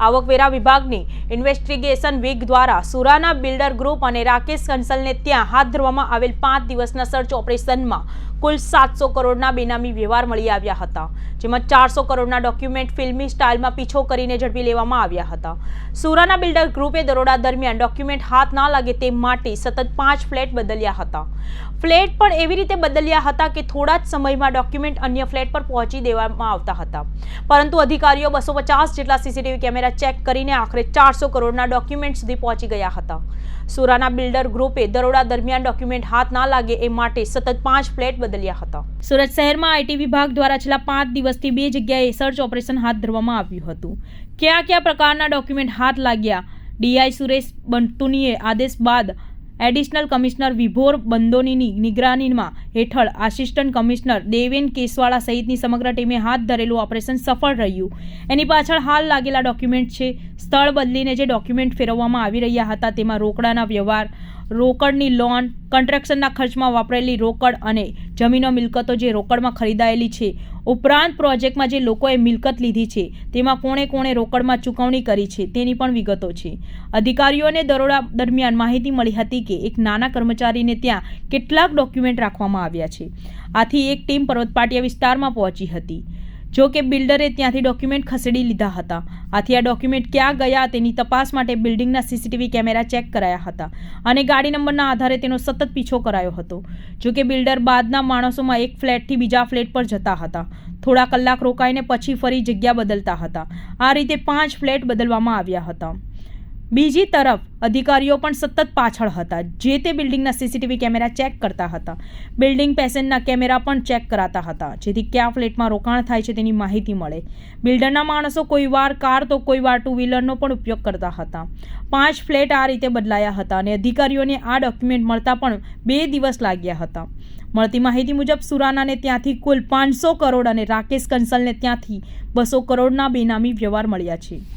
આવકવેરા વિભાગની investigation week દ્વારા સુરાના બિલ્ડર ગ્રુપ અને રાકેશ કંસલને ત્યાં હાથ ધરવામાં આવેલ પાંચ દિવસના સર્ચ ઓપરેશનમાં કુલ સાતસો કરોડના બેનામી વ્યવહાર મળી આવ્યા હતા, જેમાં ચારસો કરોડના ડોક્યુમેન્ટ ફિલ્મી સ્ટાઇલમાં પીછો કરીને ઝડપી લેવામાં આવ્યા હતા. સુરાના બિલ્ડર ગ્રુપે દરોડા દરમિયાન ડોક્યુમેન્ટ હાથ ના લાગે તે માટે સતત પાંચ ફ્લેટ બદલ્યા હતા. ફ્લેટ પણ એવી રીતે બદલ્યા હતા કે થોડા જ સમયમાં ડોક્યુમેન્ટ અન્ય ફ્લેટ પર પહોંચી દેવામાં આવતા હતા. પરંતુ અધિકારીઓ બસો પચાસ જેટલા સીસીટીવી કેમેરા ચેક કરીને આખરે ચારસો કરોડના ડોક્યુમેન્ટ સુધી પહોંચી ગયા હતા. સુરાના બિલ્ડર ગ્રુપે દરોડા દરમિયાન ડોક્યુમેન્ટ હાથ ના લાગે એ માટે સતત પાંચ ફ્લેટ બદલ્યા હતા. સુરત શહેરમાં આઈટી વિભાગ દ્વારા છેલ્લા પાંચ દિવસથી બે જગ્યાએ સર્ચ ઓપરેશન હાથ ધરવામાં આવ્યું હતું. કયા કયા પ્રકારના ડોક્યુમેન્ટ હાથ લાગ્યા? ડીઆઈ સુરેશ બંટુનીએ આદેશ બાદ એડિશનલ કમિશનર વિભોર બંદોનીની નિગરાનીમાં હેઠળ આસિસ્ટન્ટ કમિશનર દેવેન કેસવાળા સહિતની સમગ્ર ટીમે હાથ ધરેલું ઓપરેશન સફળ રહ્યું. એની પાછળ હાલ લાગેલા ડોક્યુમેન્ટ છે. સ્થળ બદલીને જે ડોક્યુમેન્ટ ફેરવવામાં આવી રહ્યા હતા તેમાં રોકડાના વ્યવહાર, રોકડની લોન, કન્સ્ટ્રક્શનના ખર્ચમાં વાપરેલી રોકડ અને જમીનો મિલકતો જે રોકડમાં ખરીદાયેલી છે. ઉપરાંત પ્રોજેક્ટમાં જે લોકોએ મિલકત લીધી છે, તેમાં કોણે કોણે રોકડમાં ચૂકવણી કરી છે, તેની પણ વિગતો છે. અધિકારીઓને દરોડા દરમિયાન માહિતી મળી હતી કે એક નાના કર્મચારીને ત્યાં કેટલાક ડોક્યુમેન્ટ રાખવામાં આવ્યા છે. આથી એક ટીમ પર્વતપાટિયા વિસ્તારમાં પહોંચી હતી. જો કે બિલ્ડરે ત્યાંથી ડોક્યુમેન્ટ ખસેડી લીધા હતા. આથી આ ડોક્યુમેન્ટ ક્યાં ગયા તેની તપાસ માટે બિલ્ડિંગના સીસીટીવી કેમેરા ચેક કરાયા હતા અને ગાડી નંબરના આધારે તેનો સતત પીછો કરાયો હતો. જો કે બિલ્ડર બાદના માણસોમાં એક ફ્લેટથી બીજા ફ્લેટ પર જતા હતા. થોડા કલાક રોકાઈને પછી ફરી જગ્યા બદલતા હતા. આ રીતે પાંચ ફ્લેટ બદલવામાં આવ્યા હતા. બીજી તરફ, અધિકારીઓ પણ સતત પાછળ હતા, જે તે બિલ્ડિંગના સીસીટીવી કેમેરા ચેક કરતા હતા. બિલ્ડિંગ પેસેન્ટના કેમેરા પણ ચેક કરાતા હતા, જેથી કયા ફ્લેટમાં રોકાણ થાય છે તેની માહિતી મળે. બિલ્ડરના માણસો કોઈ વાર કાર તો કોઈ વાર ટુ વ્હીલરનો પણ ઉપયોગ કરતા હતા. પાંચ ફ્લેટ આ રીતે બદલાયા હતા અને અધિકારીઓને આ ડોક્યુમેન્ટ મળતા પણ બે દિવસ લાગ્યા હતા. મળતી માહિતી મુજબ, સુરાનાને ત્યાંથી કુલ પાંચસો કરોડ અને રાકેશ કંસલને ત્યાંથી બસો કરોડના બેનામી વ્યવહાર મળ્યા છે.